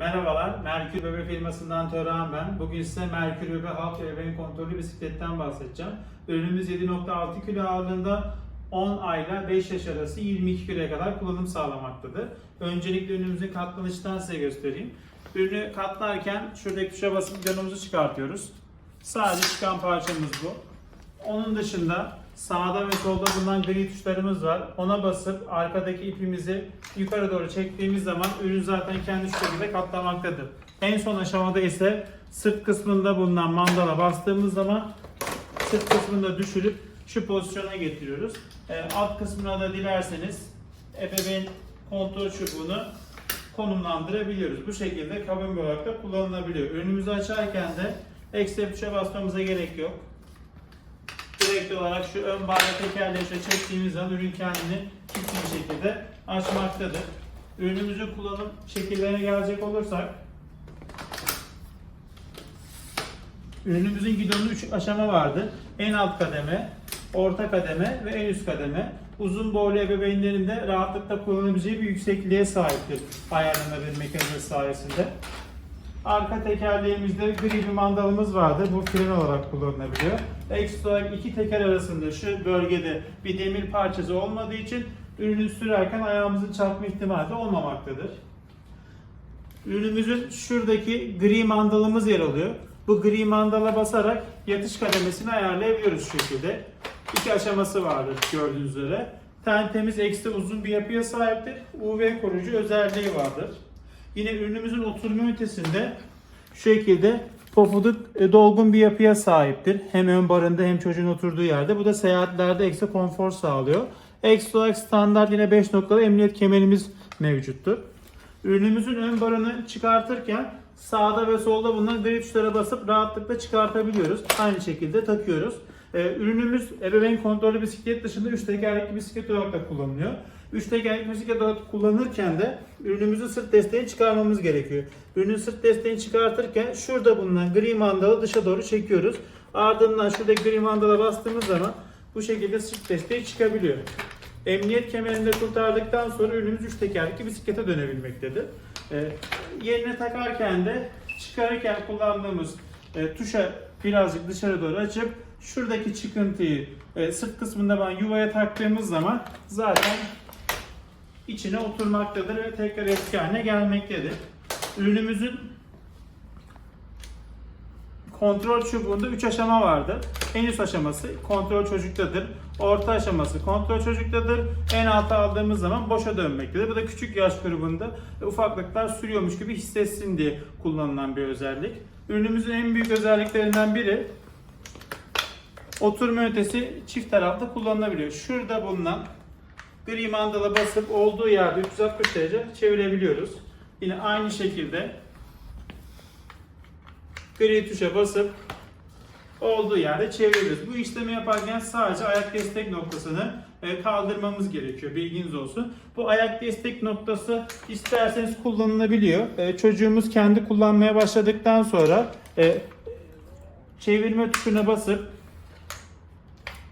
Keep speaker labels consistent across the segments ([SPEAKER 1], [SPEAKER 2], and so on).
[SPEAKER 1] Merhabalar, Merkür Bebe firmasından Tören ben. Bugün size Merkür Bebe halk ebeveyn kontrollü bisikletten bahsedeceğim. Ürünümüz 7.6 kilo ağırlığında 10 ayla 5 yaş arası 22 kiloya kadar kullanım sağlamaktadır. Öncelikle ürünümüzün katlanıştan size göstereyim. Ürünü katlarken şuradaki tuşa basıp canımızı çıkartıyoruz. Sadece çıkan parçamız bu. Onun dışında sağda ve solda bulunan gri tuşlarımız var. Ona basıp arkadaki ipimizi yukarı doğru çektiğimiz zaman ürün zaten kendi şu şekilde katlamaktadır. En son aşamada ise sırt kısmında bulunan mandala bastığımız zaman sırt kısmını da düşürüp şu pozisyona getiriyoruz. Ee, alt kısmına da dilerseniz ebeveyn kontrol çubuğunu konumlandırabiliyoruz. Bu şekilde kabin olarak da kullanılabiliyor. Ürünümüzü açarken de ekstra tuşa basmamıza gerek yok direkt olarak şu ön barda tekerleği şöyle çektiğimiz zaman ürün kendini kilitli bir şekilde açmaktadır. Ürünümüzün kullanım şekillerine gelecek olursak Ürünümüzün gidonunda 3 aşama vardı. En alt kademe, orta kademe ve en üst kademe. Uzun boylu ebeveynlerin de rahatlıkla kullanabileceği bir yüksekliğe sahiptir ayarlanabilir mekanizması sayesinde. Arka tekerleğimizde gri bir mandalımız vardı. Bu fren olarak kullanılabiliyor. Ekstra olarak iki teker arasında şu bölgede bir demir parçası olmadığı için ürünü sürerken ayağımızın çarpma ihtimali de olmamaktadır. Ürünümüzün şuradaki gri mandalımız yer alıyor. Bu gri mandala basarak yatış kademesini ayarlayabiliyoruz şu şekilde. İki aşaması vardır gördüğünüz üzere. Tentemiz ekstra uzun bir yapıya sahiptir. UV koruyucu özelliği vardır. Yine ürünümüzün oturma ünitesinde şu şekilde pofuduk e, dolgun bir yapıya sahiptir. Hem ön barında hem çocuğun oturduğu yerde. Bu da seyahatlerde ekstra konfor sağlıyor. Ekstra olarak standart yine 5 noktalı emniyet kemerimiz mevcuttur. Ürünümüzün ön barını çıkartırken sağda ve solda bulunan gri tuşlara basıp rahatlıkla çıkartabiliyoruz. Aynı şekilde takıyoruz. Ee, ürünümüz ebeveyn kontrollü bisiklet dışında 3 tekerlekli bisiklet olarak da kullanılıyor. 3 tekerlekli bisiklet olarak kullanırken de ürünümüzün sırt desteğini çıkarmamız gerekiyor. Ürünün sırt desteğini çıkartırken şurada bulunan gri mandalı dışa doğru çekiyoruz. Ardından şuradaki gri mandala bastığımız zaman bu şekilde sırt desteği çıkabiliyor. Emniyet kemerinde kurtardıktan sonra ürünümüz 3 tekerlekli bisiklete dönebilmektedir. Ee, yerine takarken de çıkarırken kullandığımız e, tuşa birazcık dışarı doğru açıp şuradaki çıkıntıyı e, sırt kısmında ben yuvaya taktığımız zaman zaten içine oturmaktadır ve tekrar eski haline gelmektedir. Ürünümüzün kontrol çubuğunda 3 aşama vardır. En üst aşaması kontrol çocuktadır. Orta aşaması kontrol çocuktadır. En alta aldığımız zaman boşa dönmektedir. Bu da küçük yaş grubunda ufaklıklar sürüyormuş gibi hissetsin diye kullanılan bir özellik. Ürünümüzün en büyük özelliklerinden biri oturma ünitesi çift taraflı kullanılabiliyor. Şurada bulunan gri mandala basıp olduğu yerde 360 derece çevirebiliyoruz. Yine aynı şekilde gri tuşa basıp olduğu yerde çeviriyoruz. Bu işlemi yaparken sadece ayak destek noktasını e, kaldırmamız gerekiyor. Bilginiz olsun. Bu ayak destek noktası isterseniz kullanılabiliyor. E, Çocuğumuz kendi kullanmaya başladıktan sonra e, çevirme tuşuna basıp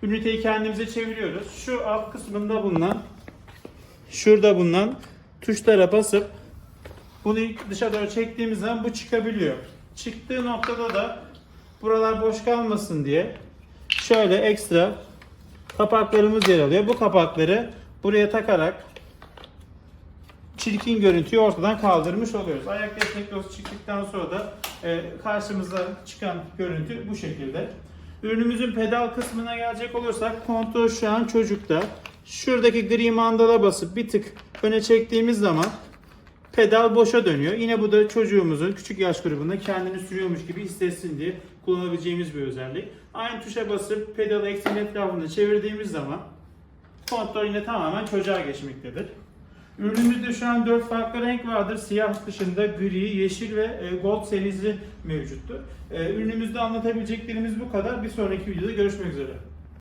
[SPEAKER 1] üniteyi kendimize çeviriyoruz. Şu alt kısmında bulunan şurada bulunan tuşlara basıp bunu dışa doğru çektiğimiz zaman bu çıkabiliyor. Çıktığı noktada da buralar boş kalmasın diye şöyle ekstra kapaklarımız yer alıyor. Bu kapakları buraya takarak çirkin görüntüyü ortadan kaldırmış oluyoruz. Ayak destek dozu çıktıktan sonra da e, karşımıza çıkan görüntü bu şekilde. Ürünümüzün pedal kısmına gelecek olursak kontrol şu an çocukta. Şuradaki gri mandala basıp bir tık öne çektiğimiz zaman pedal boşa dönüyor. Yine bu da çocuğumuzun küçük yaş grubunda kendini sürüyormuş gibi hissetsin diye kullanabileceğimiz bir özellik. Aynı tuşa basıp pedalı eksenin etrafında çevirdiğimiz zaman kontrol yine tamamen çocuğa geçmektedir. Ürünümüzde şu an 4 farklı renk vardır. Siyah dışında gri, yeşil ve e, gold serisi mevcuttur. E, Ürünümüzde anlatabileceklerimiz bu kadar. Bir sonraki videoda görüşmek üzere.